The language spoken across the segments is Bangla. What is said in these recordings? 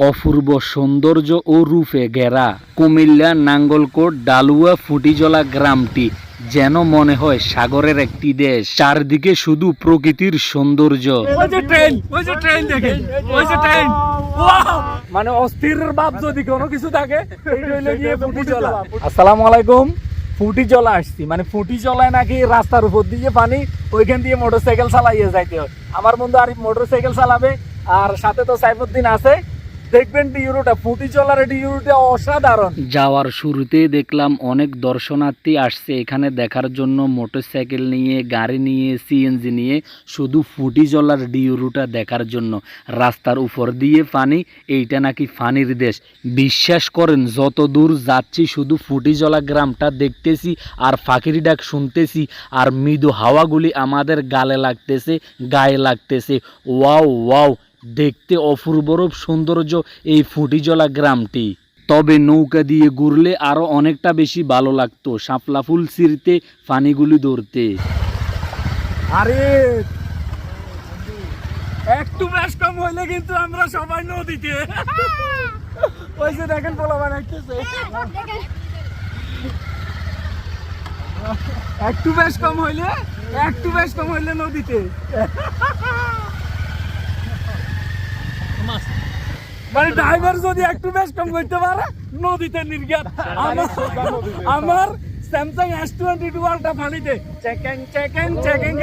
অপূর্ব সৌন্দর্য ও রূপে ঘেরা কুমিল্লা নাঙ্গলকোট ডালুয়া ফুটিজলা গ্রামটি যেন মনে হয় সাগরের একটি দেশ। চারদিকে শুধু প্রকৃতির সৌন্দর্য। মানে অস্থির ভাব যদি কোনো কিছু থাকে আসসালামু আলাইকুম ফুটি চলা আসছি। মানে ফুটি চলায় নাকি রাস্তার উপর দিয়ে পানি, ওইখান দিয়ে মোটরসাইকেল চালাইয়ে যাইতে হয়। আমার বন্ধু আর মোটরসাইকেল চালাবে, আর সাথে তো সাইফুদ্দিন আছে। দেখবেন ডিউরোটা ফুটি চলার ডিউরোটা অসাধারণ। যাওয়ার শুরুতে দেখলাম অনেক দর্শনার্থী আসছে এখানে দেখার জন্য, মোটরসাইকেল নিয়ে, গাড়ি নিয়ে সিএনজি নিয়ে, শুধু ফুটি জলার ডিউরুটা দেখার জন্য। রাস্তার উপর দিয়ে পানি এইটা নাকি ফানির দেশ। বিশ্বাস করেন, যত দূর যাচ্ছি শুধু ফুটিজলা গ্রামটা দেখতেছি আর ফাঁকির ডাক শুনতেছি আর মৃদু হাওয়াগুলি আমাদের গালে লাগতেছে, গায়ে লাগতেছে। ওয়াও ওয়াও দেখতে অপূর্বরূপ সৌন্দর্য এই ফুটিজলা গ্রামটি। তবে নৌকা দিয়ে ঘুরলে আরও অনেকটা বেশি ভালো লাগতো শাপলা ফুল ছিঁড়তে পানিগুলি ধরতে। আরে, একটু বেশ কম হইলে কিন্তু আমরা সবাই নদীতে। ওই যে দেখেন পোলা একটু বেশ কম হইলে, একটু বেশ কম হইলে নদীতে। মানে ড্রাইভার যদি একটু বেশ কম করতে পারে নদীতে নির্গাত আমার আমার স্যামসাং এস টোয়েন্টি টু আলটা পানিতে চেকেন চেকেন চেকেন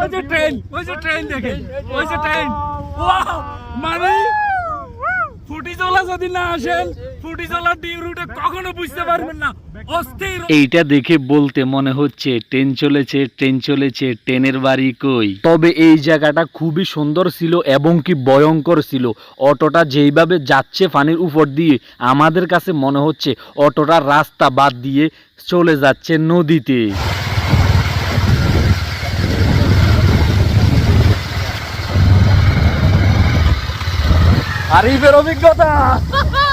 ওই যে ট্রেন ওই যে ট্রেন দেখে ওই যে ট্রেন মানে ফুটিজলা যদি না আসেন কখনো বুঝতে পারবেন না। অস্থির। এইটা দেখে বলতে মনে হচ্ছে ট্রেন চলেছে ট্রেন চলেছে ট্রেনের বাড়ি কই? তবে এই জায়গাটা খুবই সুন্দর ছিল এবং কি ভয়ঙ্কর ছিল। অটোটা যেইভাবে যাচ্ছে পানির উপর দিয়ে আমাদের কাছে মনে হচ্ছে অটোটা রাস্তা বাদ দিয়ে চলে যাচ্ছে নদীতে। আরিফের অভিজ্ঞতা!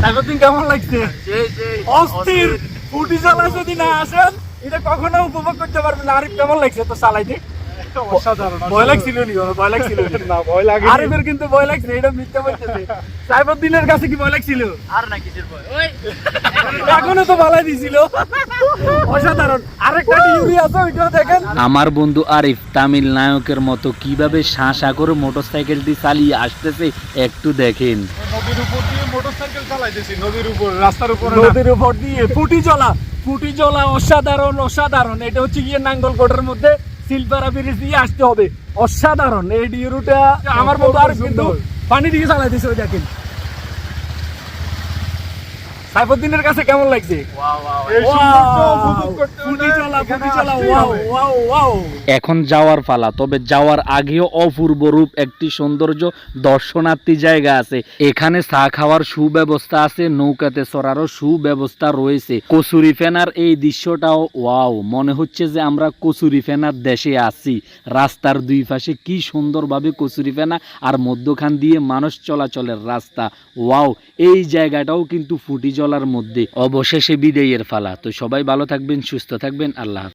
সাইফুদ্দিন কেমন লাগছে? অস্থির। ফুটি চালা যদি না আসেন এটা কখনো উপভোগ করতে পারবেন আরিফ কেমন লাগছে তো চালাইতে ভয় লাগছিল নি ওর ভয় লাগছিল না? ভয় লাগে আরিফের কিন্তু ভয় লাগছে এটা মিথ্যা বলতেছে। সাইফুদ্দিনের কাছে কি ভয় লাগছিল? আর না কিসের ভয়? এখনও তো ভালাই দিছিল। অসাধারণ। আরেকটা টিভি আছে ওইটাও দেখেন। আমার বন্ধু আরিফ তামিল নায়কের মতো কীভাবে শাঁ শাঁ করে মোটরসাইকেলটি চালিয়ে আসতেছে একটু দেখেন। নদীর উপর দিয়ে মোটরসাইকেল চালাইতেছি নদীর উপর রাস্তার উপর নদীর উপর দিয়ে ফুটি চলা ফুটি চলা অসাধারণ অসাধারণ। এটা হচ্ছে গিয়ে নাঙ্গলকোটের মধ্যে শিলপাড়া ব্রিজ দিয়ে আসতে হবে। অসাধারণ। এই ডিউরুটা আমার মতো আর কিন্তু পানি দিকে চালাইতেছে ওই দেখেন। সাইফুদ্দিনের কাছে কেমন লাগছে? এখন যাওয়ার পালা তবে যাওয়ার আগেও অপূর্ব রূপ একটি সৌন্দর্য দর্শনার্থী জায়গা আছে। এখানে চা খাওয়ার সুব্যবস্থা আছে নৌকাতে চড়ারও সুব্যবস্থা রয়েছে। কচুরি ফেনার এই দৃশ্যটাও ওয়াও মনে হচ্ছে যে আমরা কচুরি ফেনার দেশে আছি। রাস্তার দুই পাশে কি সুন্দরভাবে কচুরি ফেনা আর মধ্যখান দিয়ে মানুষ চলাচলের রাস্তা। ওয়াও এই জায়গাটাও কিন্তু ফুটি জলার মধ্যে। অবশেষে বিদায়ের ফালা। তো সবাই ভালো থাকবেন সুস্থ থাকবেন। আল্লাহ।